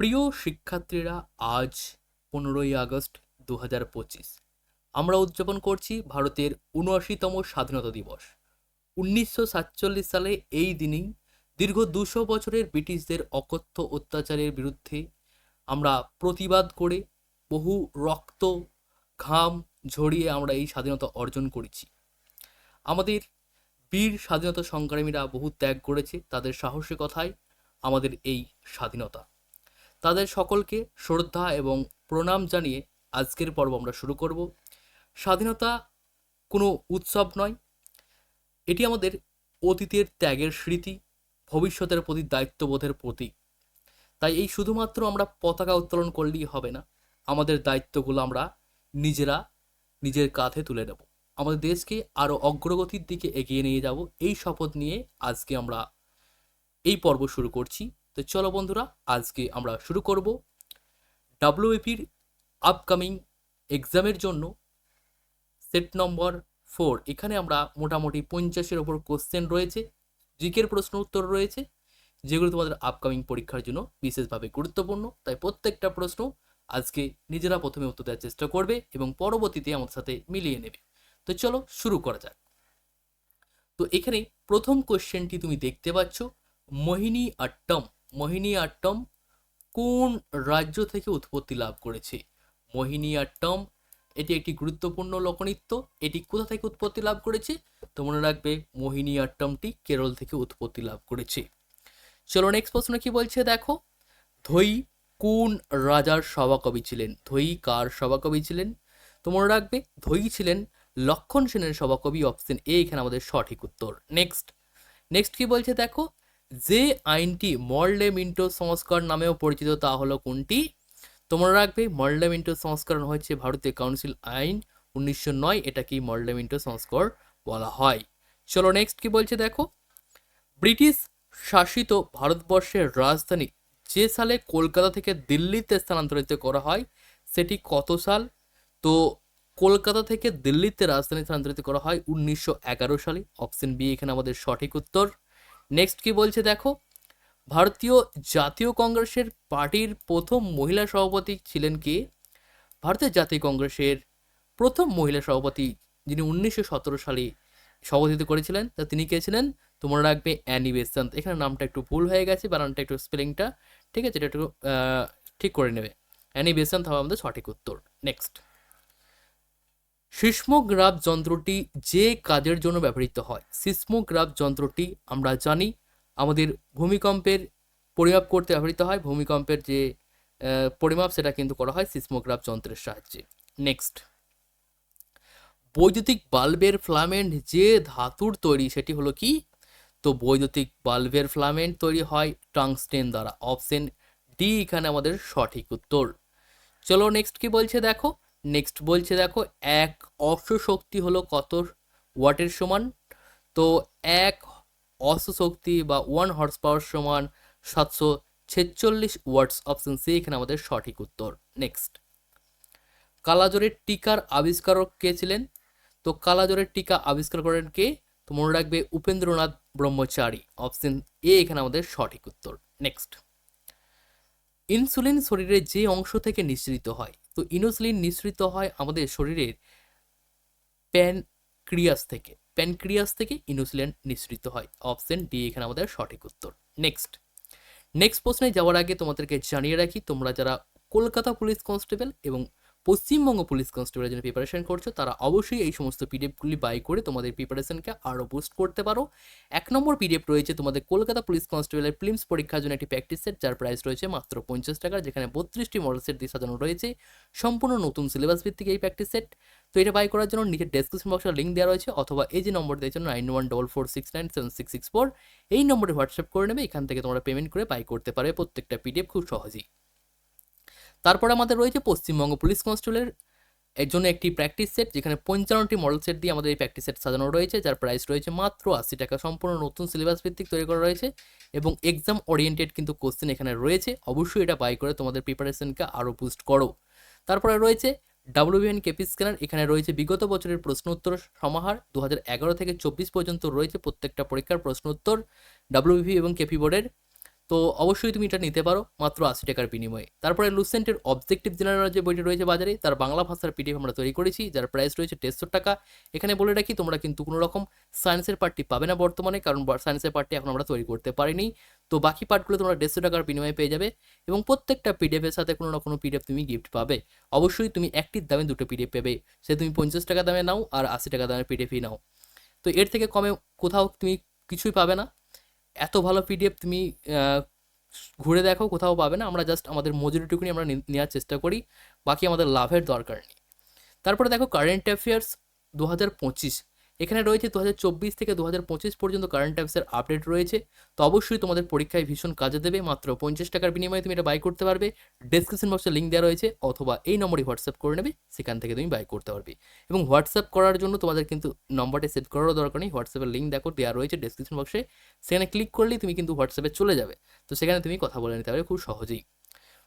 প্রিয় শিক্ষার্থীরা, আজ পনেরোই আগস্ট দু হাজার পঁচিশ। আমরা উদযাপন করছি ভারতের উনআশিতম স্বাধীনতা দিবস। উনিশশো সাতচল্লিশ সালে এই দিনেই দীর্ঘ দুশো বছরের ব্রিটিশদের অকথ্য অত্যাচারের বিরুদ্ধে আমরা প্রতিবাদ করে বহু রক্ত, ঘাম ঝরিয়ে আমরা এই স্বাধীনতা অর্জন করেছি। আমাদের বীর স্বাধীনতা সংগ্রামীরা বহু ত্যাগ করেছে, তাদের সাহসিকতায় আমাদের এই স্বাধীনতা। তাদের সকলকে শ্রদ্ধা এবং প্রণাম জানিয়ে আজকের পর্ব আমরা শুরু করব। স্বাধীনতা কোনো উৎসব নয়, এটি আমাদের অতীতের ত্যাগের স্মৃতি, ভবিষ্যতের প্রতি দায়িত্ববোধের প্রতীক। তাই এই শুধুমাত্র আমরা পতাকা উত্তোলন করলেই হবে না, আমাদের দায়িত্বগুলো আমরা নিজেরা নিজের কাঁধে তুলে নেব। আমাদের দেশকে আরও অগ্রগতির দিকে এগিয়ে নিয়ে যাব। এই শপথ নিয়ে আজকে আমরা এই পর্ব শুরু করছি। তো চলো বন্ধুরা, আজকে আমরা শুরু করব ডাব্লিউএপির আপকামিং এক্সামের জন্য সেট নম্বর ফোর এখানে আমরা মোটামুটি পঞ্চাশের ওপর কোশ্চেন রয়েছে, জিকের প্রশ্ন উত্তর রয়েছে, যেগুলো তোমাদের আপকামিং পরীক্ষার জন্য বিশেষভাবে গুরুত্বপূর্ণ। তাই প্রত্যেকটা প্রশ্ন আজকে নিজেরা প্রথমে উত্তর দেওয়ার চেষ্টা করবে এবং পরবর্তীতে আমাদের সাথে মিলিয়ে নেবে। তো চলো শুরু করা যাক। তো এখানে প্রথম কোশ্চেনটি তুমি দেখতে পাচ্ছ, মোহিনী আট্টম। মোহিনী আট্টম কোন রাজ্য থেকে উৎপত্তি লাভ করেছে? মোহিনী আট্টম এটি একটি গুরুত্বপূর্ণ লোকনৃত্য। এটি কোথা থেকে উৎপত্তি লাভ করেছে? তো মনে রাখবে, মোহিনী আট্টমটি কেরল থেকে উৎপত্তি লাভ করেছে। চলো নেক্সট প্রশ্ন কি বলছে? দেখো ধৈ কোন রাজার সভাকবি ছিলেন? ধৈ কার সভাকবি ছিলেন? তো মনে রাখবে ধৈ ছিলেন লক্ষণ সেনের সভাকবি অপশন এ এখানে আমাদের সঠিক উত্তর। নেক্সট নেক্সট কি বলছে? দেখো যে আইনটি মর্লে মিন্টো সংস্কার নামেও পরিচিত, তা হলো কোনটি? তোমরা রাখবে মর্লে মিন্টো সংস্করণ হচ্ছে ভারতীয় কাউন্সিল আইন উনিশশো নয়, এটাকেই মর্লে মিন্টো সংস্কার বলা হয়। চলো নেক্সট কি বলছে দেখো? ব্রিটিশ শাসিত ভারতবর্ষের রাজধানী যে সালে কলকাতা থেকে দিল্লিতে স্থানান্তরিত করা হয়, সেটি কত সাল? তো কলকাতা থেকে দিল্লিতে রাজধানী স্থানান্তরিত করা হয় উনিশশো এগারো সালে। অপশন বি এখানে আমাদের সঠিক উত্তর। নেক্সট কি বলছে দেখো? ভারতীয় জাতীয় কংগ্রেসের পার্টির প্রথম মহিলা সভাপতি ছিলেন কে? ভারতের জাতীয় কংগ্রেসের প্রথম মহিলা সভাপতি যিনি উনিশশো সতেরো সালে সভাপতিত্ব করেছিলেন, তা তিনি কে ছিলেন? তোমরা রাখবে অ্যানি বেসান্ত। এখানে নামটা একটু ভুল হয়ে গেছে, বানানটা একটু স্পেলিংটা, ঠিক আছে? এটা একটু ঠিক করে নেবে। অ্যানি বেসান্ত হবে আমাদের সঠিক উত্তর। নেক্সট সিসমোগ্রাফ যন্ত্রটি যে কাজের জন্য ব্যবহৃত হয়। সিসমোগ্রাফ যন্ত্রটি আমরা জানি, আমাদের ভূমিকম্পের পরিমাপ করতে ব্যবহৃত হয়। ভূমিকম্পের যে পরিমাপ সেটা কিন্তু করা হয় সিসমোগ্রাফ যন্ত্রের সাহায্যে। নেক্সট বৈদ্যুতিক বাল্বের ফ্লামেন্ট যে ধাতুর তৈরি সেটি হলো কি? তো বৈদ্যুতিক বাল্বের ফ্লামেন্ট তৈরি হয় টাংস্টেন দ্বারা। অপশন ডি এখানে আমাদের সঠিক উত্তর। চলো নেক্সট কি বলছে দেখো। নেক্সট বলছে দেখো, এক অশ্ব শক্তি হলো কত ওয়াটের সমান? তো এক অশ্ব শক্তি বা ওয়ান হর্স পাওয়ার সমান সাতশো ছেচল্লিশ ওয়াটস অপশন সি এখানে আমাদের সঠিক উত্তর। নেক্সট কালাজ্বরের টিকার আবিষ্কারক কে ছিলেন? তো কালাজ্বরের টিকা আবিষ্কার করেন কে? তো মনে রাখবে উপেন্দ্রনাথ ব্রহ্মচারী। অপশন এ এখানে আমাদের সঠিক উত্তর। নেক্সট ইনসুলিন শরীরে যে অংশ থেকে নিঃসৃত হয় তো ইনসুলিন নিঃসৃত হয় আমাদের শরীরের প্যানক্রিয়াস থেকে। প্যানক্রিয়াস থেকে ইনসুলিন নিঃসৃত হয়। অপশন ডি এখানে আমাদের সঠিক উত্তর। নেক্সট নেক্সট প্রশ্নে যাওয়ার আগে তোমাদেরকে জানিয়ে রাখি, তোমরা যারা কলকাতা পুলিশ কনস্টেবল এবং পশ্চিমবঙ্গ পুলিশ কনস্টেবলের জন্য প্রিপারেশন করছ, তারা অবশ্যই এই সমস্ত পিডিএফগুলি বাই করে তোমাদের প্রিপারেশনকে আরও বুস্ট করতে পারো। এক নম্বর পিডিএফ রয়েছে তোমাদের কলকাতা পুলিশ কনস্টেবলের প্রিলিমস পরীক্ষার জন্য একটি প্র্যাকটিস সেট যার প্রাইস রয়েছে মাত্র পঞ্চাশ টাকা, যেখানে বত্রিশটি মডেল সেট দিয়ে সাজানো রয়েছে। সম্পূর্ণ নতুন সিলেবাস ভিত্তিক এই প্র্যাকটিস সেট তো এটা বাই করার জন্য নিচে ডেসক্রিপশন বক্সে লিঙ্ক দেওয়া রয়েছে, অথবা এই যে নম্বর দিয়েছে nine one double four six nine seven six six four এই নম্বরে হোয়াটসঅ্যাপ করে নেবে, এখান থেকে তোমরা পেমেন্ট করে বাই করতে পারবে প্রত্যেকটা পিডিএফ খুব সহজেই। তারপর আমাদের রয়েছে পশ্চিমবঙ্গ পুলিশ কনস্টেবলের এর জন্য একটি প্র্যাকটিস সেট যেখানে পঞ্চান্নটি মডেল সেট দিয়ে আমাদের এই প্র্যাকটিস সেট সাজানো রয়েছে, যার প্রাইস রয়েছে মাত্র আশি টাকা। সম্পূর্ণ নতুন সিলেবাস ভিত্তিক তৈরি করা রয়েছে এবং এক্সাম ওরিয়েন্টেড কিন্তু কোশ্চেন এখানে রয়েছে। অবশ্যই এটা বাই করে তোমাদের প্রিপারেশনকে আরও বুস্ট করো। তারপরে রয়েছে ডাব্লিউবিএন কেপি স্ক্যানার এখানে রয়েছে বিগত বছরের প্রশ্ন উত্তর সমাহার। দু হাজার এগারো থেকে চব্বিশ পর্যন্ত রয়েছে প্রত্যেকটা পরীক্ষার প্রশ্ন উত্তর ডাব্লিউবি এবং কেপি বোর্ডের তো অবশ্যই তুমি এটা নিতে পারো, মাত্র আশি টাকার বিনিময়ে। তারপরে লুসেন্টের অবজেক্টিভ জেনারেল যে বইটি রয়েছে বাজারে, তার বাংলা ভাষার পিডিএফ আমরা তৈরি করেছি, যার প্রাইস রয়েছে দেড়শো টাকা। এখানে বলে রাখি, তোমরা কিন্তু কোনো রকম সায়েন্সের পার্টটি পাবে না বর্তমানে, কারণ সায়েন্সের পার্টটি এখন আমরা তৈরি করতে পারিনি। তো বাকি পার্টগুলো তোমরা দেড়শো টাকার বিনিময়ে পেয়ে যাবে এবং প্রত্যেকটা পিডিএফের সাথে কোনো না কোনো পিডিএফ তুমি গিফট পাবে। অবশ্যই তুমি একটির দামে দুটো পিডিএফ পাবে, সে তুমি পঞ্চাশ টাকা দামে নাও আর আশি টাকা দামের পিডিএফই নাও। তো এর থেকে কমে কোথাও তুমি কিছুই পাবে না। এত ভালো পিডিএফ তুমি ঘুরে দেখো, কোথাও পাবে না। আমরা জাস্ট আমাদের মজুরিটুকুনি আমরা নেওয়ার চেষ্টা করি। বাকি আমাদের লাভের দরকার নেই। তারপরে দেখো কারেন্ট অ্যাফেয়ার্স দু হাজার পঁচিশ। এখানে রয়েছে দু হাজার চব্বিশ থেকে দু হাজার পঁচিশ পর্যন্ত কারেন্ট অ্যাফেয়ার্সের আপডেট রয়েছে। তো অবশ্যই তোমাদের পরীক্ষায় ভীষণ কাজে দেবে, মাত্র পঞ্চাশ টাকার বিনিময়ে তুমি এটা বাই করতে পারবে। ডেসক্রিপশন বক্সে লিঙ্ক দেওয়া রয়েছে, অথবা এই নম্বরে হোয়াটসঅ্যাপ করে নেবে, সেখান থেকে তুমি বাই করতে পারবে। এবং হোয়াটসঅ্যাপ করার জন্য তোমাদের কিন্তু নম্বরটা সেভ করারও দরকার নেই হোয়াটসঅ্যাপের লিঙ্ক দেখো দেওয়া রয়েছে ডেসক্রিপশন বক্সে সেখানে ক্লিক করলেই তুমি কিন্তু হোয়াটসঅ্যাপে চলে যাবে। তো সেখানে তুমি কথা বলে নিতে পারবে খুব সহজেই।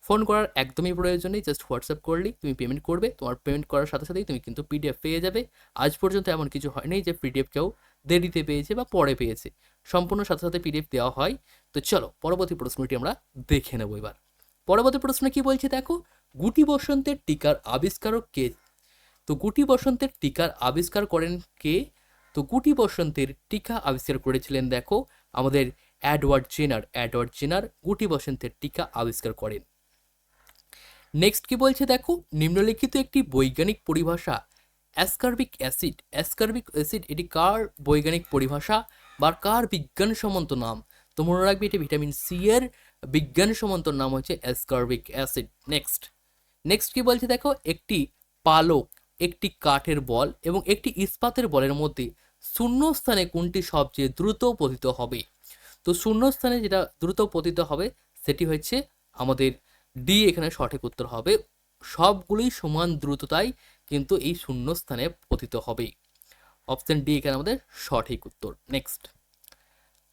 ফোন করার একদমই প্রয়োজন নেই জাস্ট হোয়াটসঅ্যাপ করলেই তুমি পেমেন্ট করবে, তোমার পেমেন্ট করার সাথে সাথেই তুমি কিন্তু পিডিএফ পেয়ে যাবে। আজ পর্যন্ত এমন কিছু হয়নি যে পিডিএফ কেউ দেরিতে পেয়েছে বা পরে পেয়েছে। সম্পূর্ণ সাথে সাথে পিডিএফ দেওয়া হয়। তো চলো, পরবর্তী প্রশ্নটি আমরা দেখে নেব এবার। পরবর্তী প্রশ্ন কি বলছে দেখো? গুটি বসন্তের টিকার আবিষ্কারক কে? তো গুটি বসন্তের টিকার আবিষ্কার করেন কে? তো গুটি বসন্তের টিকা আবিষ্কার করেছিলেন দেখো, আমাদের অ্যাডওয়ার্ড জেনার। অ্যাডওয়ার্ড জেনার গুটি বসন্তের টিকা আবিষ্কার করেন। নেক্সট কি বলছে দেখো? নিম্নলিখিত একটি বৈজ্ঞানিক পরিভাষা অ্যাসকার্বিক অ্যাসিড অ্যাসকার্বিক অ্যাসিড এটি কার বৈজ্ঞানিক পরিভাষা বা কার বিজ্ঞান বিজ্ঞানসম্মত নাম? তো মনে রাখবে এটি ভিটামিন সি এর বিজ্ঞান বিজ্ঞানসম্মত নাম হচ্ছে অ্যাসকার্বিক অ্যাসিড নেক্সট নেক্সট কি বলছে দেখো? একটি পালক, একটি কাঠের বল এবং একটি ইস্পাতের বলের মধ্যে শূন্যস্থানে কোনটি সবচেয়ে দ্রুত পতিত হবে? তো শূন্যস্থানে যেটা দ্রুত পতিত হবে, সেটি হচ্ছে আমাদের ডি এখানে সঠিক উত্তর হবে। সবগুলোই সমান দ্রুততায় কিন্তু এই শূন্যস্থানে পতিত হবে। অপশন ডি এখানে আমাদের সঠিক উত্তর। নেক্সট।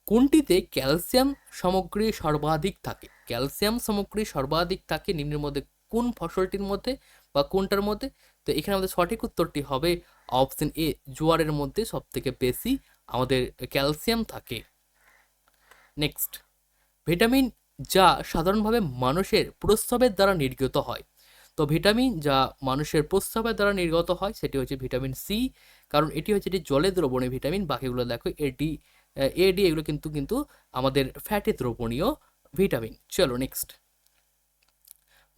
কোনটিতে ক্যালসিয়াম সামগ্রী সর্বাধিক থাকে? ক্যালসিয়াম সামগ্রী সর্বাধিক থাকে নিম্নের মধ্যে কোন ফসলটির মধ্যে বা কোনটার মধ্যে? তো এখানে আমাদের সঠিক উত্তরটি হবে অপশন এ, জোয়ারের মধ্যে সব থেকে বেশি আমাদের ক্যালসিয়াম থাকে। নেক্সট। ভিটামিন যা সাধারণভাবে মানুষের প্রস্রাবের দ্বারা নির্গত হয়। তো ভিটামিন যা মানুষের প্রস্রাবের দ্বারা নির্গত হয়, সেটি হচ্ছে ভিটামিন সি কারণ এটি হচ্ছে এটি জলে দ্রবণীয় ভিটামিন। বাকিগুলো দেখো এডি এডি এগুলো কিন্তু কিন্তু আমাদের ফ্যাটে দ্রবণীয় ভিটামিন। চলো নেক্সট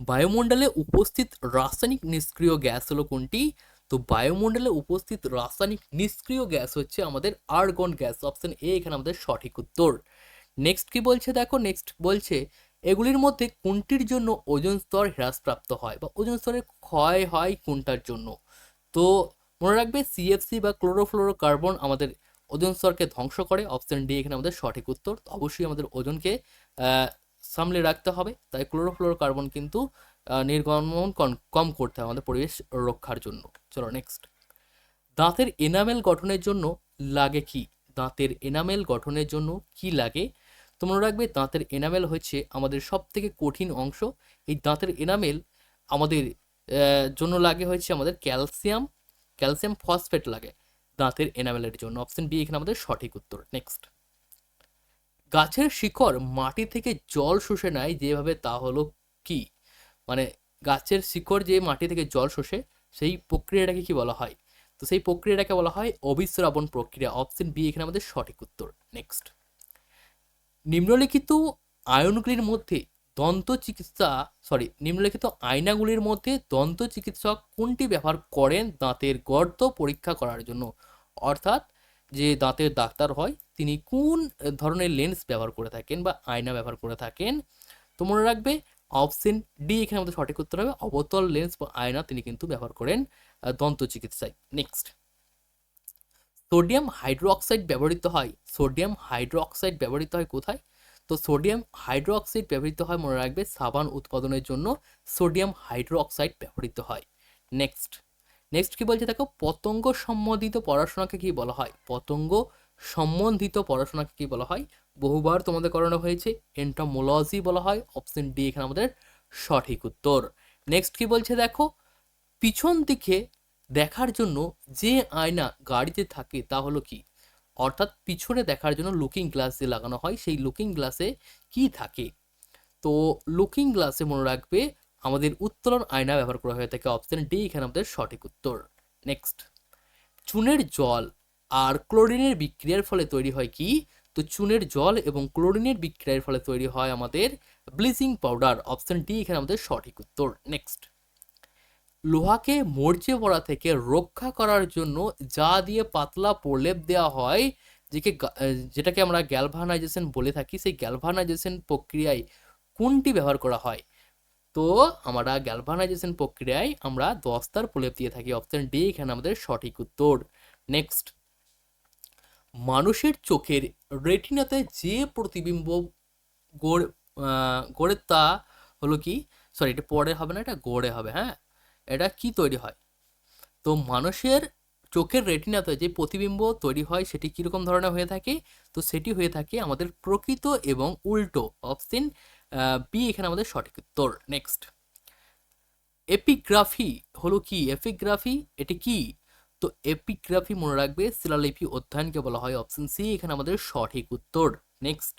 বায়ুমণ্ডলে উপস্থিত রাসায়নিক নিষ্ক্রিয় গ্যাস হলো কোনটি? তো বায়ুমণ্ডলে উপস্থিত রাসায়নিক নিষ্ক্রিয় গ্যাস হচ্ছে আমাদের আর্গন গ্যাস, অপশন এ এখানে আমাদের সঠিক উত্তর। নেক্সট কি বলছে দেখো? নেক্সট বলছে, এগুলির মধ্যে কোনটির জন্য ওজন স্তর হ্রাসপ্রাপ্ত হয় বা ওজন স্তরের ক্ষয় হয় কোনটার জন্য? তো মনে রাখবে সিএফসি বা ক্লোরোফ্লোরো কার্বন আমাদের ওজন স্তরকে ধ্বংস করে। অপশন ডি এখানে আমাদের সঠিক উত্তর। অবশ্যই আমাদের ওজনকে সামলে রাখতে হবে। তাই ক্লোরোফ্লোরো কার্বন কিন্তু নির্গমন কম করতে হবে আমাদের পরিবেশ রক্ষার জন্য। চলো নেক্সট দাঁতের এনামেল গঠনের জন্য লাগে কি? দাঁতের এনামেল গঠনের জন্য কি লাগে? তো মনে রাখবে, দাঁতের এনামেল হচ্ছে আমাদের সব থেকে কঠিন অংশ। এই দাঁতের এনামেল আমাদের জন্য লাগে হচ্ছে আমাদের ক্যালসিয়াম। ক্যালসিয়াম ফসফেট লাগে দাঁতের এনামেলের জন্য। অপশন বি, এখানে আমাদের সঠিক উত্তর। নেক্সট গাছের শিকড় মাটি থেকে জল শুষে নেয় যেভাবে তা হলো কি? মানে গাছের শিকড় যে মাটি থেকে জল শোষে, সেই প্রক্রিয়াটাকে কি বলা হয়? তো সেই প্রক্রিয়াটাকে বলা হয় অবিশ্রাবণ প্রক্রিয়া। অপশন বি, এখানে আমাদের সঠিক উত্তর। নেক্সট নিম্নলিখিত আয়নগুলির মধ্যে দন্ত চিকিৎসা সরি নিম্নলিখিত আয়নাগুলির মধ্যে দন্ত চিকিৎসক কোনটি ব্যবহার করেন দাঁতের গর্ত পরীক্ষা করার জন্য? অর্থাৎ যে দাঁতের ডাক্তার হয়, তিনি কোন ধরনের লেন্স ব্যবহার করে থাকেন বা আয়না ব্যবহার করে থাকেন? তো মনে রাখবে, অপশন ডি এখানে আমাদের সঠিক উত্তর হবে। অবতল লেন্স বা আয়না তিনি কিন্তু ব্যবহার করেন দন্ত চিকিৎসায়। নেক্সট সোডিয়াম হাইড্রোক্সাইড ব্যবহৃত হয়। সোডিয়াম হাইড্রোক্সাইড ব্যবহৃত হয় কোথায়? তো সোডিয়াম হাইড্রোক্সাইড ব্যবহৃত হয়, মনে রাখবে, সাবান উৎপাদনের জন্য সোডিয়াম হাইড্রোক্সাইড ব্যবহৃত হয়। নেক্সট। নেক্সট কি বলছে দেখো? পতঙ্গ সম্বন্ধিত পড়াশোনাকে কি বলা হয়? পতঙ্গ সম্বন্ধিত পড়াশোনাকে কি বলা হয়? বহুবার তোমাদের করানো হয়েছে এন্টামোলজি বলা হয় অপশন ডি এখানে আমাদের সঠিক উত্তর। নেক্সট কি বলছে দেখো? পিছন দিকে দেখার জন্য যে আয়না গাড়িতে থাকে তা হলো কি? অর্থাৎ পিছনে দেখার জন্য লুকিং গ্লাস যে লাগানো হয়, সেই লুকিং গ্লাসে কি থাকে? তো লুকিং গ্লাসে মনে রাখবে আমাদের উত্তোলন আয়না ব্যবহার করা হয়ে থাকে অপশন ডি এখানে আমাদের সঠিক উত্তর। নেক্সট চুনের জল আর ক্লোরিনের বিক্রিয়ার ফলে তৈরি হয় কি? তো চুনের জল এবং ক্লোরিনের বিক্রিয়ার ফলে তৈরি হয় আমাদের ব্লিচিং পাউডার অপশন ডি এখানে আমাদের সঠিক উত্তর। নেক্সট লোহাকে মরচে পড়া থেকে রক্ষা করার জন্য যা দিয়ে পাতলা প্রলেপ দেওয়া হয়, যেকে যেটাকে আমরা গ্যালভানাইজেশন বলে থাকি, সেই গ্যালভানাইজেশন প্রক্রিয়ায় কোনটি ব্যবহার করা হয়? তো আমরা গ্যালভানাইজেশন প্রক্রিয়ায় আমরা দস্তার প্রলেপ দিয়ে থাকি। অপশন ডি এখানে আমাদের সঠিক উত্তর। নেক্সট মানুষের চোখের রেটিনাতে যে প্রতিবিম্ব গড়ে গড়ে তা হলো কি? সরি এটা পরে হবে না, এটা গড়ে হবে হ্যাঁ? এটা কি তৈরি হয়? তো মানুষের চোখের রেটিনাতে যে প্রতিবিম্ব তৈরি হয়, সেটি কীরকম ধরনের হয়ে থাকে? তো সেটি হয়ে থাকে আমাদের প্রকৃত এবং উল্টো অপশন বি এখানে আমাদের সঠিক উত্তর। নেক্সট এপিগ্রাফি হলো কি? এপিগ্রাফি, এটি কি? তো এপিগ্রাফি মনে রাখবে, শিলালিপি অধ্যয়নকে বলা হয় অপশন সি এখানে আমাদের সঠিক উত্তর। নেক্সট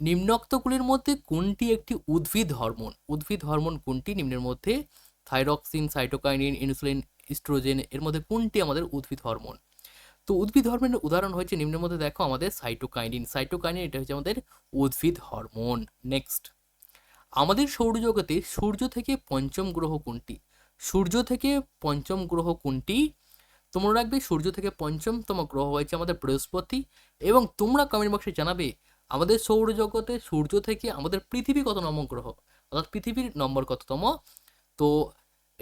নিম্নোক্তগুলির মধ্যে কোনটি একটি উদ্ভিদ হরমোন? উদ্ভিদ হরমোন কোনটি? নিম্নের মধ্যে থাইরক্সিন সাইটোকাইনিন, ইনসুলিন, ইস্ট্রোজেন, এর মধ্যে কোনটি আমাদের উদ্ভিদ হরমোন? তো উদ্ভিদ হরমোনের উদাহরণ হয়েছে, নিম্নের মধ্যে দেখো আমাদের সাইটোকাইনিন। সাইটোকাইনিন, এটা হচ্ছে আমাদের উদ্ভিদ হরমোন। নেক্সট আমাদের সৌরজগতে সূর্য থেকে পঞ্চম গ্রহ কোনটি? সূর্য থেকে পঞ্চম গ্রহ কোনটি? তোমরা রাখবে, সূর্য থেকে পঞ্চমতম গ্রহ হয়েছে আমাদের বৃহস্পতি এবং তোমরা কমেন্ট বক্সে জানাবে, আমাদের সৌরজগতে সূর্য থেকে আমাদের পৃথিবী কত নম্বর গ্রহ? অর্থাৎ পৃথিবীর নম্বর কততম? তো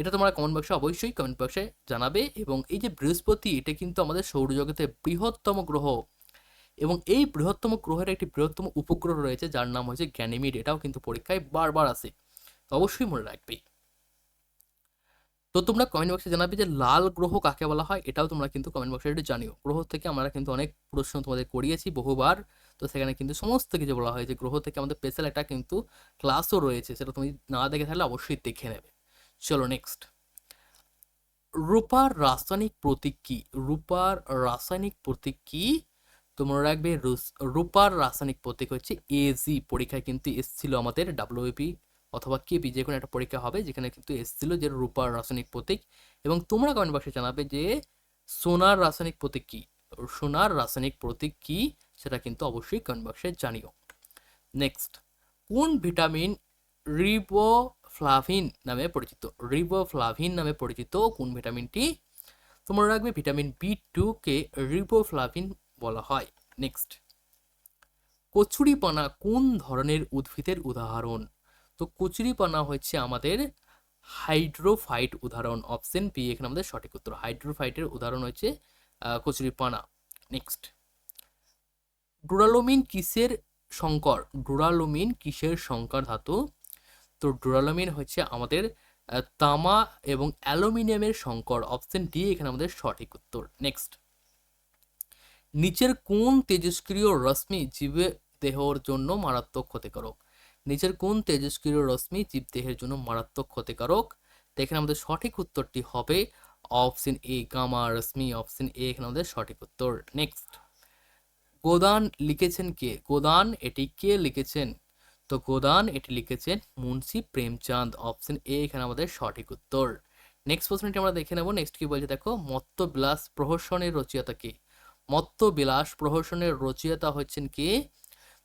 এটা তোমরা কমেন্ট বক্সে অবশ্যই কমেন্ট বক্সে জানাবে এবং এই যে বৃহস্পতি, এটা কিন্তু আমাদের সৌরজগতের বৃহত্তম গ্রহ এবং এই বৃহত্তম গ্রহের একটি বৃহত্তম উপগ্রহ রয়েছে যার নাম হচ্ছে গ্যানিমিড। এটাও কিন্তু পরীক্ষায় বারবার আসে অবশ্যই মনে রাখবে। তো তোমরা কমেন্ট বক্সে জানাবে যে লাল গ্রহ কাকে বলা হয়, এটাও তোমরা কিন্তু কমেন্ট বক্সে একটু জানিও। গ্রহ থেকে আমরা কিন্তু অনেক প্রশ্ন তোমাদের করিয়েছি বহুবার, তো সেখানে কিন্তু সমস্ত কিছু বলা হয় যে গ্রহ থেকে আমাদের স্পেশাল একটা কিন্তু ক্লাসও রয়েছে, সেটা তুমি না দেখে থাকলে অবশ্যই দেখে নেবে। চলো নেক্সট রূপার রাসায়নিক প্রতীক কি? রূপার রাসায়নিক প্রতীক কি? তোমরা রাখবে রূপার রাসায়নিক প্রতীক হচ্ছে এজি পরীক্ষায় কিন্তু এসছিল আমাদের ডাব্লিউপি অথবা কেপি যে কোনো একটা পরীক্ষা হবে যেখানে কিন্তু এসছিল যে রূপার রাসায়নিক প্রতীক। এবং তোমরা কমেন্ট বক্সে জানাবে যে সোনার রাসায়নিক প্রতীক কি? সোনার রাসায়নিক প্রতীক কি? সেটা কিন্তু অবশ্যই কমেন্ট বক্সে জানিও। নেক্সট কোন ভিটামিন রিবোফ্লাভিন নামে পরিচিত রিবোফ্লাভিন নামে পরিচিত কোন ভিটামিনটি তোমরা রাখবে ভিটামিন বি টু কে রিবোফ্লাভিন বলা হয়। নেক্সট কচুরিপানা কোন ধরনের উদ্ভিদের উদাহরণ? তো কচুরিপানা হচ্ছে আমাদের হাইড্রোফাইট উদাহরণ অপশন বি এখানে আমাদের সঠিক উত্তর। হাইড্রোফাইটের উদাহরণ হচ্ছে কচুরিপানা। নেক্সট ডুরালোমিন কিসের সংকর? ডুরালোমিন কিসের সংকর ধাতু? তো ডুরালোমিন হচ্ছে আমাদের তামা এবং অ্যালুমিনিয়ামের সংকর। অপশন ডি এখানে আমাদের সঠিক উত্তর। নেক্সট নিচের কোন তেজস্ক্রিয় রশ্মি জীবে দেহর জন্য মারাত্মক ক্ষতিকারক? নিচের কোন তেজস্ক্রিয় রশ্মি জীবদেহের জন্য মারাত্মক ক্ষতিকারক? এখানে আমাদের সঠিক উত্তরটি হবে অপশন এ গামা রশ্মি। অপশন এ এখানে আমাদের সঠিক উত্তর। নেক্সট গোদান লিখেছেন কে? গোদান এটি কে লিখেছেন? তো গোদান, এটি লিখেছেন মুন্সি প্রেমচাঁদ অপশন এ এখানে আমাদের সঠিক উত্তর। নেক্সট প্রশ্নটি আমরা দেখে নেব। নেক্সট কি বলছে? দেখো মত্ত বিলাস প্রহসনের রচয়িতা কে? মত্ত বিলাস প্রহসনের রচয়িতা হচ্ছেন কে?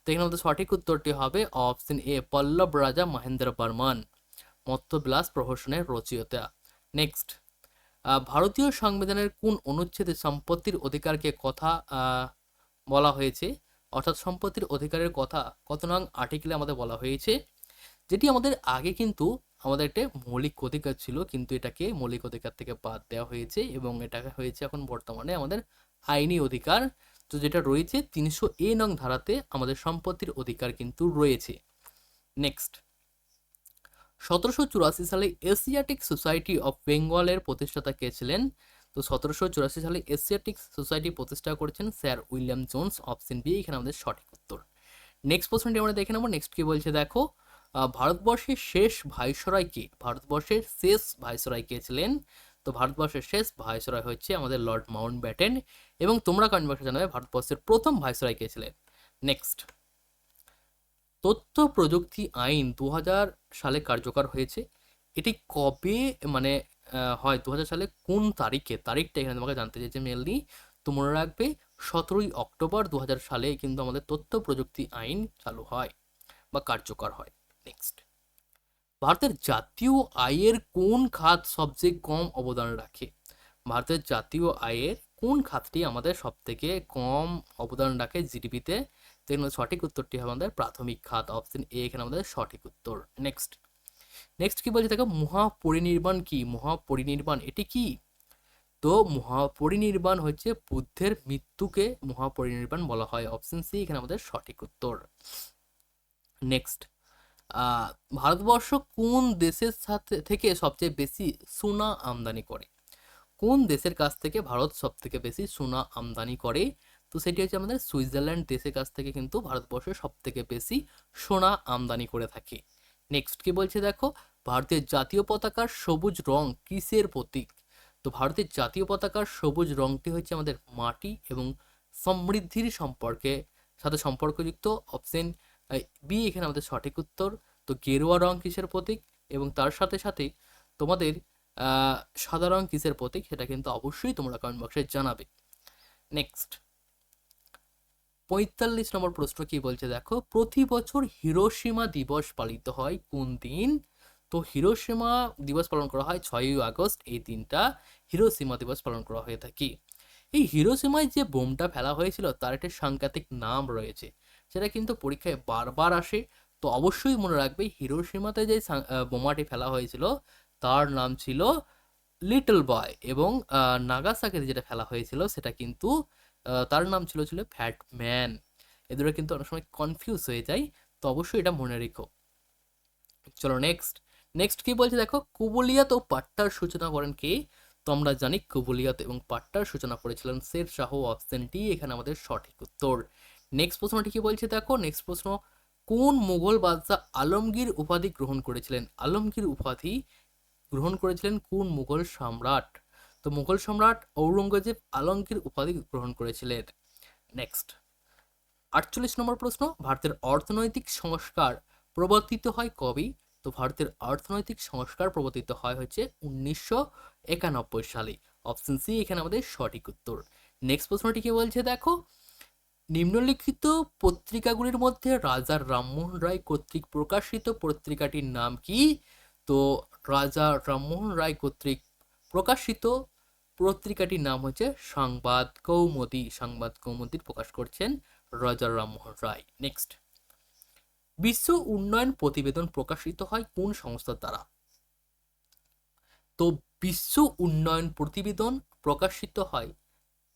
তো এখানে আমাদের সঠিক উত্তরটি হবে অপশন এ পল্লব রাজা মহেন্দ্র বর্মন। মত্ত বিলাস প্রহসনের রচয়িতা। নেক্সট ভারতীয় সংবিধানের কোন অনুচ্ছেদে সম্পত্তির অধিকারকে কথা বলা হয়েছে? অর্থাৎ সম্পত্তির অধিকারের কথা কত নং আর্টিকেলে আমাদের বলা হয়েছে, যেটি আমাদের আগে কিন্তু আমাদের একটা মৌলিক অধিকার ছিল, কিন্তু এটাকে মৌলিক অধিকার থেকে বাদ দেওয়া হয়েছে এবং এটা হয়েছে এখন বর্তমানে আমাদের আইনি অধিকার। তো যেটা রয়েছে, তিনশো এ নং ধারাতে আমাদের সম্পত্তির অধিকার কিন্তু রয়েছে। নেক্সট সতেরোশো চুরাশি সালে এশিয়াটিক সোসাইটি অফ বেঙ্গলের প্রতিষ্ঠাতা কে ছিলেন? তো সতেরোশো চুরাশি সালে এশিয়াটিক সোসাইটি প্রতিষ্ঠা করেছেন sir William Jones, option B, এখানে আমাদের সঠিক উত্তর। নেক্সট প্রশ্নটি আমরা দেখে নেব। নেক্সট কি বলছে দেখো? ভারতবর্ষের শেষ ভাইসরয় কে? ভারতবর্ষের শেষ ভাইসরয় কে ছিলেন? তো ভারতবর্ষের শেষ ভাইসরয় হচ্ছে আমাদের লর্ড মাউন্ট ব্যাটেন এবং তোমরা বক্সে জানাবে ভারতবর্ষের প্রথম ভাইসরয় কে ছিলেন। নেক্সট তথ্য প্রযুক্তি আইন দু হাজার সালে কার্যকর হয়েছে। এটি কবে মানে হয়। দু হাজার সালে কোন তারিখে? তারিখটা এখানে তোমাকে জানতে চাইছে মেনলি তো মনে রাখবে, সতেরোই অক্টোবর দু হাজার সালে কিন্তু আমাদের তথ্য প্রযুক্তি আইন চালু হয় বা কার্যকর হয়। নেক্সট ভারতের জাতীয় আয়ের কোন খাত সবচেয়ে কম অবদান রাখে? ভারতের জাতীয় আয়ের কোন খাতটি আমাদের সব থেকে কম অবদান রাখে জিডিপিতে? সঠিক উত্তরটি হবে আমাদের প্রাথমিক খাত অপশন এ এখানে আমাদের সঠিক উত্তর। নেক্সট নেক্সট কি বলছে দেখো, মহাপরিনির্বাণ কি? মহাপরিনির্বাণ, এটি কি? তো মহাপরিনির্বাণ হচ্ছে বুদ্ধের মৃত্যুকে মহাপরিনির্বাণ বলা হয়। অপশন সি এখানে আমাদের সঠিক উত্তর। নেক্সট ভারতবর্ষ কোন দেশের সাথে, থেকে সবচেয়ে বেশি সোনা আমদানি করে? কোন দেশের কাছ থেকে ভারত সব থেকে বেশি সোনা আমদানি করে? তো সেটি হচ্ছে আমাদের সুইজারল্যান্ড দেশের কাছ থেকে কিন্তু ভারতবর্ষ সব থেকে বেশি সোনা আমদানি করে থাকে। নেক্সট কি বলছে দেখো? ভারতের জাতীয় পতাকার সবুজ রং কিসের প্রতীক? তো ভারতের জাতীয় পতাকার সবুজ রংটি হচ্ছে আমাদের মাটি এবং সমৃদ্ধির সম্পর্কে। সাথে সম্পর্কযুক্ত অপশন বি এখানে আমাদের সঠিক উত্তর। তো গেরুয়া রং কিসের প্রতীক? এবং তার সাথে সাথে তোমাদের সাদা রং কিসের প্রতীক? সেটা কিন্তু অবশ্যই তোমরা কমেন্ট বক্সে জানাবে। নেক্সট পঁয়তাল্লিশ নম্বর প্রশ্ন কি বলছে? দেখো প্রতি বছর হিরোশিমা দিবস পালিত হয় কোন দিন? তো হিরোশিমা দিবস পালন করা হয় ছয়ই আগস্ট এই দিনটা হিরোশিমা দিবস পালন করা হয়ে থাকে। এই হিরোশিমায় যে বোমটা ফেলা হয়েছিল তার একটা সাংঘাতিক নাম রয়েছে। সেটা কিন্তু পরীক্ষায় বারবার আসে। তো অবশ্যই মনে রাখবে হিরোশিমাতে যে বোমাটি ফেলা হয়েছিল তার নাম ছিল লিটল বয় এবং আহ, নাগাসাকিতে যেটা ফেলা হয়েছিল সেটা কিন্তু তার নাম ছিল ছিল ফ্যাট ম্যান এদের কিন্তু অনেক সময় কনফিউজ হয়ে যায় তো অবশ্যই এটা মনে রেখো। চলো নেক্সট নেক্সট কি বলছে দেখো? কুবুলিয়াত ও পাট্টার সূচনা করেন কে? তো আমরা জানি কুবুলিয়াত এবং পাট্টার সূচনা করেছিলেন শের শাহ অপশন ডি এখানে আমাদের সঠিক উত্তর। নেক্সট প্রশ্নটি কি বলছে দেখো? নেক্সট প্রশ্ন, কোন মুঘল বাদশাহ আলমগীর উপাধি গ্রহণ করেছিলেন? আলমগীর উপাধি গ্রহণ করেছিলেন কোন মুঘল সম্রাট? তো মুঘল সম্রাট ঔরঙ্গজেব আলমগীর উপাধি গ্রহণ করেছিলেন। নেক্সট আটচল্লিশ নম্বর প্রশ্ন, ভারতের অর্থনৈতিক সংস্কার প্রবর্তিত হয় কবে? তো ভারতের অর্থনৈতিক সংস্কার প্রবর্তিত হয় হচ্ছে উনিশশো একানব্বই সালে। অপশন সি এখানে আমাদের সঠিক উত্তর। নেক্সট প্রশ্নটি কি বলছে দেখো? নিম্নলিখিত পত্রিকাগুলির মধ্যে রাজা রামমোহন রায় কর্তৃক প্রকাশিত পত্রিকাটির নাম কি? তো রাজা রামমোহন রায় কর্তৃক প্রকাশিত পত্রিকাটির নাম হচ্ছে সংবাদ কৌমুদী। সংবাদ কৌমুদীর প্রকাশ করছেন রাজা রামমোহন রায়। নেক্সট বিশ্ব উন্নয়ন প্রতিবেদন প্রকাশিত হয় কোন সংস্থার দ্বারা? তো বিশ্ব উন্নয়ন প্রতিবেদন প্রকাশিত হয়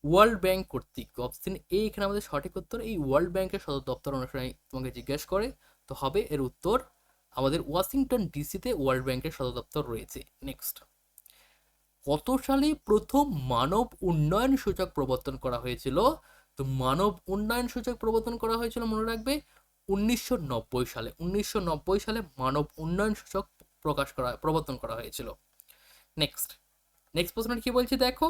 ওয়ার্ল্ড ব্যাংক কর্তৃক। অপশন এ এখানে আমাদের সঠিক উত্তর, এই ওয়ার্ল্ড ব্যাংকের সদর দপ্তর অনুসারে তোমাকে জিজ্ঞেস করে, তো হবে এর উত্তর আমাদের ওয়াশিংটন ডিসিতে ওয়ার্ল্ড ব্যাংকের সদর দপ্তর রয়েছে। নেক্সট কত সালে প্রথম মানব উন্নয়ন সূচক প্রবর্তন করা হয়েছিল? তো মানব উন্নয়ন সূচক প্রবর্তন করা হয়েছিল মনে রাখবে উনিশশো নব্বই সালে। উনিশশো নব্বই সালে মানব উন্নয়ন সূচক প্রকাশ করা, প্রবর্তন করা হয়েছিল। নেক্সট নেক্সট প্রশ্নটি কি বলছে দেখো?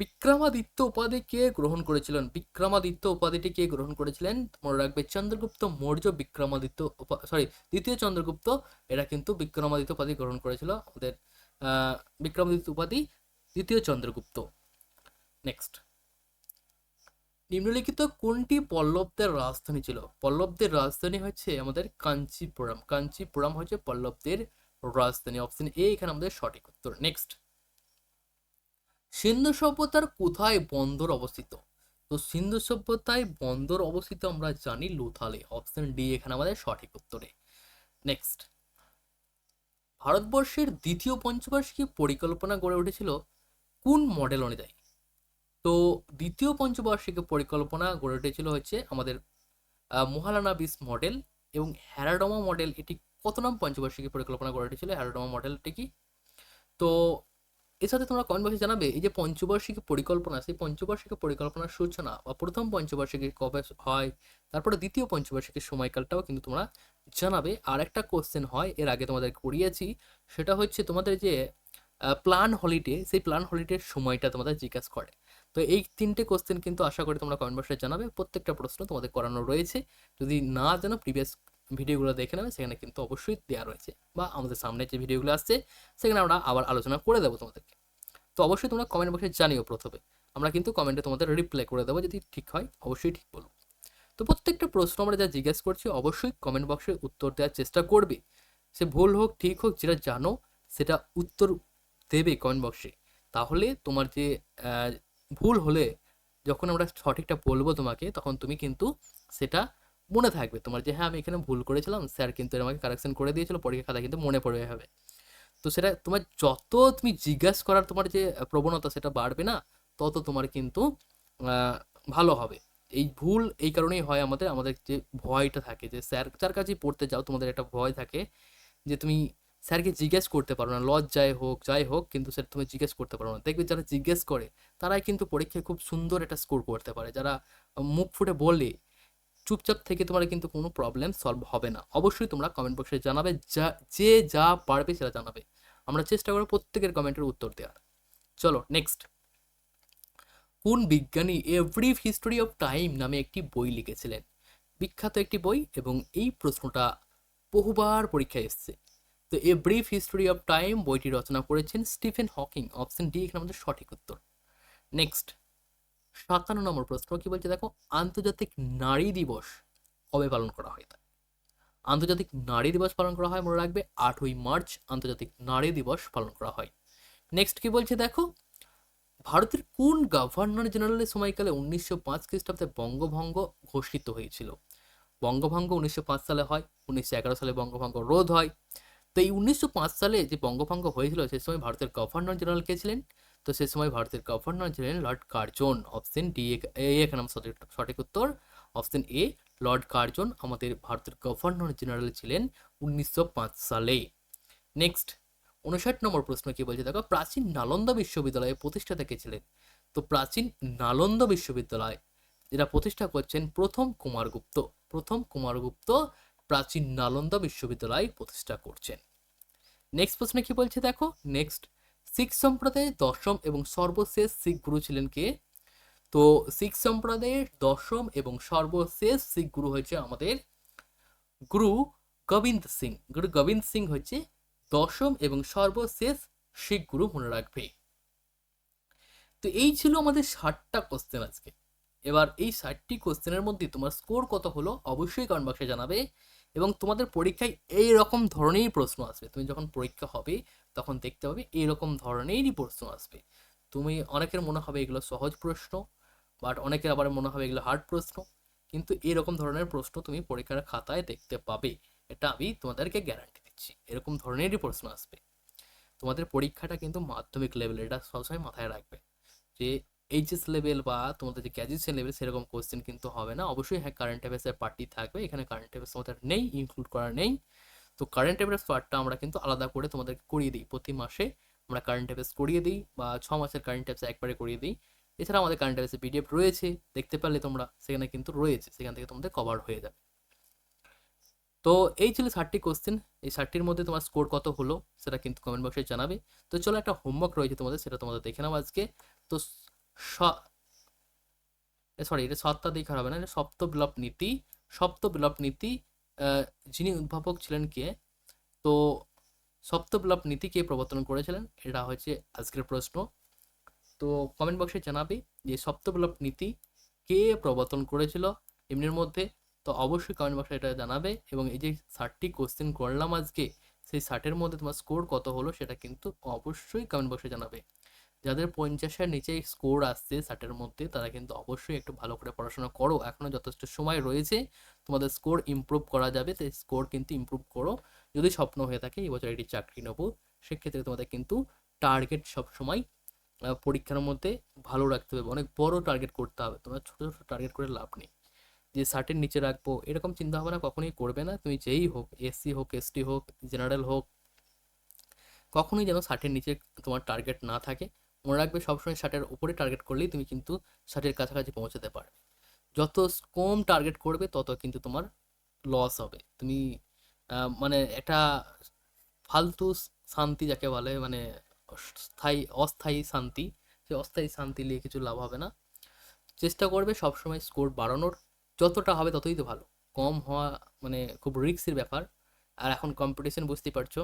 বিক্রমাদিত্য উপাধি কে গ্রহণ করেছিলেন? বিক্রমাদিত্য উপাধিটি কে গ্রহণ করেছিলেন? মনে রাখবে চন্দ্রগুপ্ত মৌর্য বিক্রমাদিত্য সরি দ্বিতীয় চন্দ্রগুপ্ত। এরা কিন্তু বিক্রমাদিত্য উপাধি গ্রহণ করেছিল। আমাদের বিক্রমাদিত্য উপাধি, দ্বিতীয় চন্দ্রগুপ্ত। নেক্সট নিম্নলিখিত কোনটি পল্লবদের রাজধানী ছিল? পল্লবদের রাজধানী হচ্ছে আমাদের কাঞ্চিপুরম। কাঞ্চিপুরম হচ্ছে পল্লবদের রাজধানী। অপশন এ এখানে আমাদের সঠিক উত্তর। নেক্সট সিন্ধু সভ্যতার কোথায় বন্দর অবস্থিত? তো সিন্ধু সভ্যতায় বন্দর অবস্থিত আমরা জানি লোথালে। অপশন ডি এখানে আমাদের সঠিক উত্তরে। নেক্সট ভারতবর্ষের দ্বিতীয় পঞ্চবার্ষিকী পরিকল্পনা গড়ে উঠেছিল কোন মডেল অনুযায়ী? তো দ্বিতীয় পঞ্চবার্ষিকী পরিকল্পনা গড়ে উঠেছিল হচ্ছে আমাদের মোহালানা বিস মডেল এবং হ্যারাডোমা মডেল এটি কত নাম পঞ্চবার্ষিকী পরিকল্পনা গড়ে উঠেছিল? হ্যারাডমা মডেলটি কি? তো সাথে তোমরা কমেন্ট বক্সে জানাবে, এই যে পঞ্চবার্ষিকী পরিকল্পনা, সেই পঞ্চবার্ষিকী পরিকল্পনার সূচনা বা প্রথম পঞ্চবার্ষিকী কবে হয়, তারপরে দ্বিতীয় পঞ্চবার্ষিকীর সময়কালটাও কিন্তু তোমরা জানাবে। আর একটা কোশ্চেন হয়, এর আগে তোমাদের করিয়েছি, সেটা হচ্ছে তোমাদের যে প্ল্যান হলিডে সেই প্ল্যান হলিডের সময়টা তোমাদের জিজ্ঞাসা করে। তো এই তিনটে কোশ্চেন কিন্তু আশা করি তোমরা কমেন্ট বক্সে জানাবে, প্রত্যেকটা প্রশ্ন তোমাদের করানো রয়েছে। যদি না জানো প্রিভিয়াস ভিডিওগুলো দেখে নেবে, সেখানে কিন্তু অবশ্যই দেওয়া রয়েছে। বা আমাদের সামনে যে ভিডিওগুলো আসছে, সেখানে আমরা আবার আলোচনা করে দেবো তোমাদেরকে। তো অবশ্যই তোমরা কমেন্ট বক্সে জানিও প্রথমে। আমরা কিন্তু কমেন্টে তোমাদের রিপ্লাই করে দেবো, যদি ঠিক হয়, অবশ্যই ঠিক বলব তো প্রত্যেকটা প্রশ্ন আমরা যা জিজ্ঞেস করছি, অবশ্যই কমেন্ট বক্সে উত্তর দেওয়ার চেষ্টা করবে। সে ভুল হোক, ঠিক হোক, যেটা জানো, সেটা উত্তর দেবে কমেন্ট বক্সে তাহলে তোমার যে ভুল হলে, যখন আমরা সঠিকটা বলব তোমাকে, তখন তুমি কিন্তু সেটা মনে থাকবে তোমার যে হ্যাঁ আমি এখানে ভুল করেছিলাম, স্যার কিন্তু আমাকে কারেকশন করে দিয়েছিল পরীক্ষা খাতা কিন্তু মনে পড়বে হবে তো সেটা তোমার যত তুমি জিজ্ঞাসা করার তোমার যে প্রবণতা সেটা বাড়বে না, তত তোমার কিন্তু ভালো হবে। এই ভুল এই কারণেই হয় আমাদের আমাদের যে ভয়টা থাকে যে, স্যার, যার কাছেই পড়তে যাও, তোমাদের একটা ভয় থাকে যে, তুমি স্যারকে জিজ্ঞেস করতে পারো না, লজ্জায় হোক, যাই হোক, কিন্তু স্যার তুমি জিজ্ঞেস করতে পারো না। দেখবে যারা জিজ্ঞেস করে, তারাই কিন্তু পরীক্ষায় খুব সুন্দর একটা স্কোর করতে পারে। যারা মুখ ফুটে বলে চুপচাপ থেকে তোমার কিন্তু কোনো প্রবলেম সলভ হবে না। অবশ্যই তোমরা কমেন্ট বক্সে জানাবে, যা, যে যা পারবে সেটা জানাবে। আমরা চেষ্টা করব প্রত্যেকের কমেন্টের উত্তর দেওয়ার। চলো নেক্সট কোন বিজ্ঞানী a brief history of time নামে একটি বই লিখেছিলেন? বিখ্যাত একটি বই এবং এই প্রশ্নটা বহুবার পরীক্ষায় এসেছে। তো a brief history of time বইটি রচনা করেছেন স্টিফেন হকিং অপশন ডি এখানে আমাদের সঠিক উত্তর। নেক্সট সাতান্ন নম্বর প্রশ্ন, কি বলছে দেখো, আন্তর্জাতিক নারী দিবস কবে পালন করা হয়? আন্তর্জাতিক নারী দিবস পালন করা হয়, মনে রাখবে, আটই মার্চ, আন্তর্জাতিক নারী দিবস পালন করা হয়। নেক্সট কি বলছে দেখো, ভারতের কোন গভর্নর জেনারেলের সময়কালে উনিশশো পাঁচ খ্রিস্টাব্দে বঙ্গভঙ্গ ঘোষিত হয়েছিল? বঙ্গভঙ্গ উনিশশো পাঁচ সালে হয়, উনিশশো এগারো সালে বঙ্গভঙ্গ রোধ হয়। তো এই উনিশশো পাঁচ সালে যে বঙ্গভঙ্গ হয়েছিল সেই সময় ভারতের গভর্নর জেনারেল কে ছিলেন? তো সে সময় ভারতের গভর্নর ছিলেন লর্ড কার্জন। অপশন ডি এখানে আমার সঠিক সঠিক উত্তর। অপশন এ লর্ড কার্জন, আমাদের ভারতের গভর্নর জেনারেল ছিলেন উনিশশো পাঁচ সালে। নেক্সট উনষাট নম্বর প্রশ্ন কি বলছে? দেখো, প্রাচীন নালন্দা বিশ্ববিদ্যালয়ের প্রতিষ্ঠাতা কে ছিলেন? তো প্রাচীন নালন্দা বিশ্ববিদ্যালয় যেটা প্রতিষ্ঠা করছেন প্রথম কুমারগুপ্ত প্রথম কুমারগুপ্ত প্রাচীন নালন্দা বিশ্ববিদ্যালয় প্রতিষ্ঠা করছেন। নেক্সট প্রশ্নে কি বলছে? দেখো নেক্সট শিখ সম্প্রদায়ের দশম এবং সর্বশেষ শিখ গুরু ছিলেন কে? তো শিখ সম্প্রদায়ের দশম এবং সর্বশেষ শিখ গুরু হয়েছে আমাদের গুরু গোবিন্দ সিং। গুরু গোবিন্দ সিং হচ্ছে দশম এবং সর্বশেষ শিখ গুরু মনে রাখবে। তো এই ছিল আমাদের ষাটটা কোশ্চেন আজকে। এবার এই ষাটটি কোশ্চেনের মধ্যে তোমার স্কোর কত হলো অবশ্যই কমেন্ট বক্সে জানাবে। এবং তোমাদের পরীক্ষায় এই রকম ধরনেরই প্রশ্ন আসবে। তুমি যখন পরীক্ষা হবে, তখন দেখতে পাবে এইরকম ধরনেরই প্রশ্ন আসবে। তুমি, অনেকের মনে হবে এগুলো সহজ প্রশ্ন, বাট অনেকের আবার মনে হবে এগুলো হার্ড প্রশ্ন। কিন্তু এরকম ধরনের প্রশ্ন তুমি পরীক্ষার খাতায় দেখতে পাবে। এটা আমি তোমাদেরকে গ্যারান্টি দিচ্ছি। এরকম ধরনেরই প্রশ্ন আসবে। তোমাদের পরীক্ষাটা কিন্তু মাধ্যমিক লেভেল এটা সবসময় মাথায় রাখবে যে এইচএস লেভেল বা তোমাদের যে গ্র্যাজুয়েশন লেভেল সেরকম কোশ্চেন কিন্তু হবে না। অবশ্যই হ্যাঁ কারেন্ট অ্যাফেয়ার্সের পার্টি থাকবে। এখানে কারেন্ট অ্যাফেয়ার্স তোমাদের নেই ইনক্লুড করা নেই। তো কারেন্ট অ্যাফেয়ার্স পার্টটা আমরা কিন্তু আলাদা করে তোমাদেরকে করিয়ে দিই। প্রতি মাসে আমরা কারেন্ট অ্যাফেয়ার্স করিয়ে দিই বা ছ মাসের কারেন্ট অ্যাফেয়ার্স একবারে করিয়ে দিই। এছাড়া আমাদের কারেন্ট অ্যাফেয়ার্সের পিডিএফ রয়েছে, দেখতে পারলে তোমরা সেখানে কিন্তু রয়েছে, সেখান থেকে তোমাদের কভার হয়ে যাবে। তো এই ছিল ষাটটি কোশ্চেন এই ষাটটির মধ্যে তোমার স্কোর কত হলো, সেটা কিন্তু কমেন্ট বক্সে জানাবে। তো চলো একটা হোমওয়ার্ক রয়েছে তোমাদের, সেটা তোমাদের দেখে নাও আজকে। তো সরি এটা সত্তা দেখা হবে না সপ্ত বিলোপ নীতি। সপ্ত বিলোপ নীতি যিনি উদ্ভাবক ছিলেন কে? তো সপ্ত বিলোপ নীতি কে প্রবর্তন করেছিলেন? এটা হচ্ছে আজকের প্রশ্ন। তো কমেন্ট বক্সে জানাবে যে সপ্ত বিলোপ নীতি কে প্রবর্তন করেছিল? এমনির মধ্যে তো অবশ্যই কমেন্ট বক্সে এটা জানাবে এবং এই যে ষাটটি কোশ্চেন করলাম আজকে, সেই ষাটের মধ্যে তোমার স্কোর কত হলো সেটা কিন্তু অবশ্যই কমেন্ট বক্সে জানাবে। যাদের পঞ্চাশের নিচে স্কোর আসছে ষাটের মধ্যে, তারা কিন্তু অবশ্যই একটু ভালো করে পড়াশোনা করো। এখনও যথেষ্ট সময় রয়েছে, তোমাদের স্কোর ইমপ্রুভ করা যাবে তাই স্কোর কিন্তু ইমপ্রুভ করো। যদি স্বপ্ন হয়ে থাকে, এই বছর একটি চাকরি নেব। সেক্ষেত্রে তোমাদের কিন্তু টার্গেট সবসময় পরীক্ষার মধ্যে ভালো রাখতে হবে। অনেক বড় টার্গেট করতে হবে, তোমার ছোটো ছোটো টার্গেট করে লাভ নেই। যে ষাটের নিচে রাখব, এরকম চিন্তা ভাবনা কখনোই করবে না। তুমি যেই হোক এসসি হোক এসটি হোক জেনারেল হোক, কখনোই যেন ষাটের নিচে তোমার টার্গেট না থাকে। মনে রাখবে সবসময় ষাটের উপরে টার্গেট করলেই তুমি কিন্তু ষাটের কাছাকাছি পৌঁছাতে পারবে। যত কম টার্গেট করবে, তত কিন্তু তোমার লস হবে। তুমি মানে একটা ফালতু শান্তি যাকে বলে মানে স্থায়ী অস্থায়ী শান্তি যে অস্থায়ী শান্তি নিয়ে কিছু লাভ হবে না। চেষ্টা করবে সবসময় স্কোর বাড়ানোর। যতটা হবে ততই তো ভালো। কম হওয়া মানে খুব রিস্কের ব্যাপার। আর এখন কম্পিটিশন বুঝতেই পারছ